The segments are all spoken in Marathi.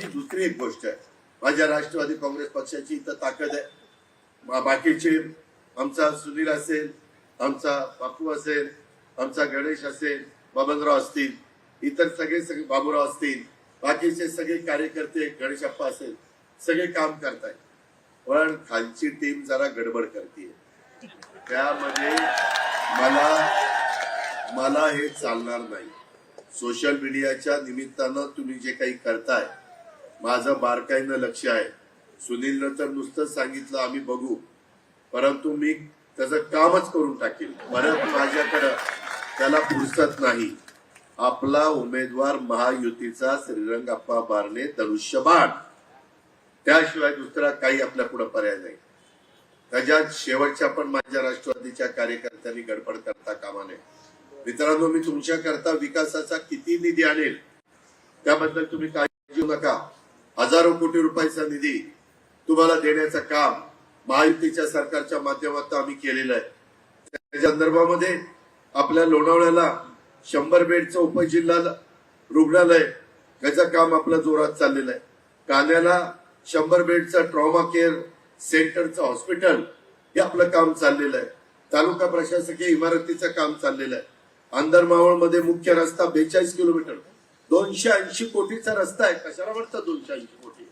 माझी दुसरी एक गोष्ट आहे. माझ्या राष्ट्रवादी काँग्रेस पक्षाची इथं ताकद आहे. बाकीचे आमचा सुनील असेल आमचा बापू असेल आमचा गणेश असेल बबनराव असतील इतर सगळे सगळे बाबूराव असतील बाकीचे सगळे कार्यकर्ते गणेशप्पा असेल सगळे काम करतायत. पण खालची टीम जरा गडबड करते त्यामध्ये मला मला हे चालणार नाही. सोशल मीडियाच्या निमित्तानं तुम्ही जे काही करताय माझं बारकाईनं लक्ष आहे. सुनीलनं तर नुसतंच सांगितलं आम्ही बघू. परंतु मी त्याचं कामच करून टाकेल. परत माझ्याकडं त्याला फुरसत नाही. आपला उमेदवार महायुतीचा श्रीरंगाप्पा बारणे धनुष्यबाण त्याशिवाय दुसरा काही आपल्या पुढे पर्याय नाही. त्याच्यात शेवटच्या पण माझ्या राष्ट्रवादीच्या कार्यकर्त्यांनी गडबड करता कामा नये. मित्रांनो मी तुमच्या करता विकासाचा किती निधी आणेल त्याबद्दल तुम्ही काळजी घेऊ नका. हजारो कोटी रुपयाचा निधी तुम्हाला देण्याचं काम महायुतीच्या सरकारच्या माध्यमातून आम्ही केलेलं आहे. त्या संदर्भामध्ये आपल्या लोणावळ्याला शंभर बेडचं उपजिल्हा रुग्णालय याचं काम आपलं जोरात चाललेलं आहे. कान्याला शंभर बेडचं ट्रॉमा केअर सेंटरचं हॉस्पिटल हे आपलं काम चाललेलं आहे. तालुका प्रशासकीय इमारतीचं काम चाललेलं आहे. अंदरमावळमध्ये मुख्य रस्ता बेचाळीस किलोमीटर. दोनशे ऐंशी कोटीचा रस्ता आहे. कशाला म्हणतात दोनशे ऐंशी कोटी?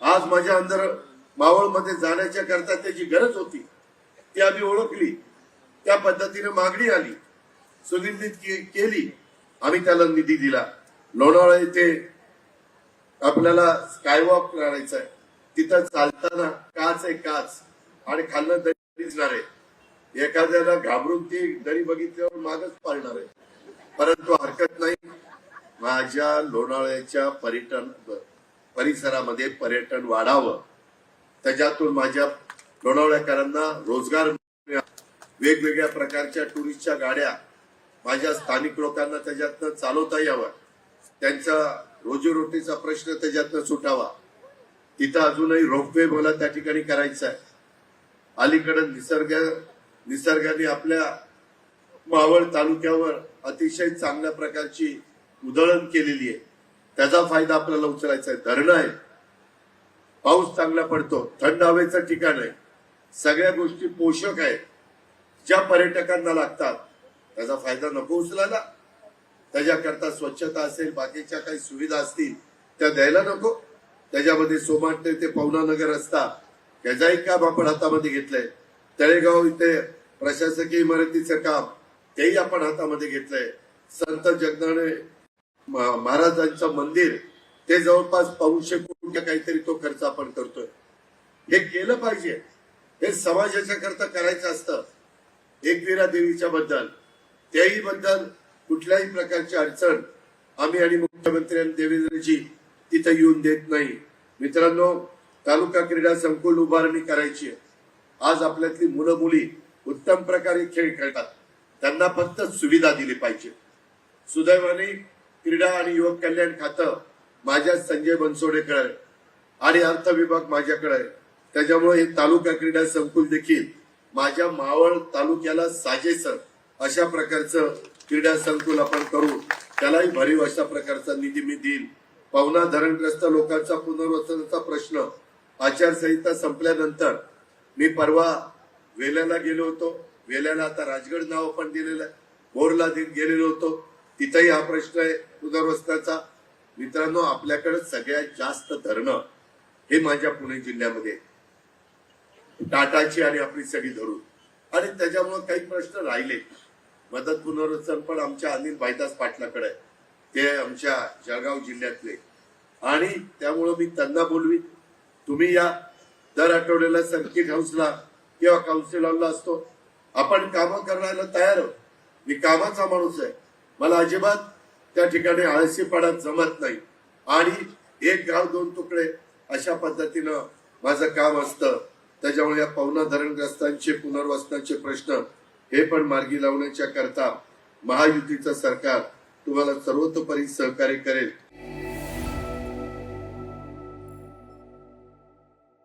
आज माझ्या अंदर मावळमध्ये जाण्याच्या करता त्याची गरज होती. ती आम्ही ओळखली. त्या पद्धतीने मागणी आली. सुनिधी के- केली. आम्ही त्याला निधी दिला. लोणावळा येथे आपल्याला स्कायवॉक करायचा आहे. तिथं चालताना काच आहे काच. आणि खाल्लं दरी दिसणार आहे. एखाद्याला घाबरून ती दरी बघितल्यावर मागच पाळणार आहे. परंतु हरकत नाही. माझ्या लोणावळ्याच्या पर्यटन परिसरामध्ये पर्यटन वाढावं. त्याच्यातून माझ्या लोणावळ्याकरांना रोजगार वेगवेगळ्या प्रकारच्या टुरिस्टच्या गाड्या माझ्या स्थानिक लोकांना त्याच्यातनं चालवता यावं त्यांचा रोजीरोटीचा प्रश्न त्याच्यातनं सुटावा. तिथं अजूनही रोपवे मला त्या ठिकाणी करायचं आहे. अलीकडे निसर्ग निसर्गाने आपल्या मावळ तालुक्यावर अतिशय चांगल्या प्रकारची उधळण केलेली आहे. त्याचा फायदा आपल्याला उचलायचा आहे. धरणं आहे पाऊस चांगला पडतो. थंड हवेचं ठिकाण आहे. सगळ्या गोष्टी पोषक आहेत. ज्या पर्यटकांना लागतात त्याचा फायदा नको उचलायला. त्याच्याकरता स्वच्छता असेल बाकीच्या काही सुविधा असतील त्या द्यायला नको. त्याच्यामध्ये सोमाटे ते पवनानगर रस्ता त्याचाही काम आपण हातामध्ये घेतलंय. तळेगाव इथे प्रशासकीय इमारतीचं काम तेही आपण हातामध्ये घेतलंय. संत जगदाणे महाराजांचं मंदिर ते जवळपास पाचशे कोटी काहीतरी तो खर्च आपण करतोय. हे केलं पाहिजे. हे समाजाच्या करता करायचं असतं. एकविरा देवीच्या बद्दल. त्याही बद्दल कुठल्याही प्रकारची अडचण आम्ही आणि मुख्यमंत्री आणि देवेंद्रजी तिथे येऊन देत नाही. मित्रांनो तालुका क्रीडा संकुल उभारणी करायची आहे. आज आपल्यातली मुलं मुली उत्तम प्रकारे खेळ खेळतात. त्यांना फक्त सुविधा दिली पाहिजे. सुदैवाने क्रीडा आणि युवक कल्याण खातं माझ्या संजय बनसोडेकडे आहे. आणि अर्थ विभाग माझ्याकडे आहे. त्याच्यामुळे हे तालुका क्रीडा संकुल देखील माझ्या मावळ तालुक्याला साजेस अशा प्रकारचं क्रीडा संकुल आपण करू. त्यालाही भरीव अशा प्रकारचा निधी मी देईल पवना धरणग्रस्त लोकांचा पुनर्वसनाचा प्रश्न आचारसंहिता संपल्यानंतर मी परवा वेल्याला गेलो होतो. वेल्याला आता राजगड नाव आपण दिलेलं आहे. बोरला गेलेलो होतो. तिथंही हा प्रश्न आहे. पुनर्वसनाचा मित्रांनो आपल्याकडे सगळ्यात जास्त धरणं हे माझ्या पुणे जिल्ह्यामध्ये टाटाची आणि आपली सगळी धरून. आणि त्याच्यामुळे काही प्रश्न राहिले. मदत पुनर्वसन पण आमच्या अनिल भाईदास पाटलाकडे ते आमच्या जळगाव जिल्ह्यातले. आणि त्यामुळं मी त्यांना बोलवी तुम्ही या दर आठवड्याला सर्किट हाऊसला किंवा काउन्सिलरला असतो. आपण कामं करायला तयार आहोत. मी कामाचा माणूस आहे. मला अजिबात त्या ठिकाणी आळसीपणा जमत नाही. आणि एक गाव दोन तुकडे अशा पद्धतीनं माझं काम असतं. त्याच्यामुळे या पवना धरणग्रस्तांचे पुनर्वसनाचे प्रश्न हे पण मार्गी लावण्याच्या करता महायुतीचं सरकार तुम्हाला सर्वतोपरी सहकार्य करेल.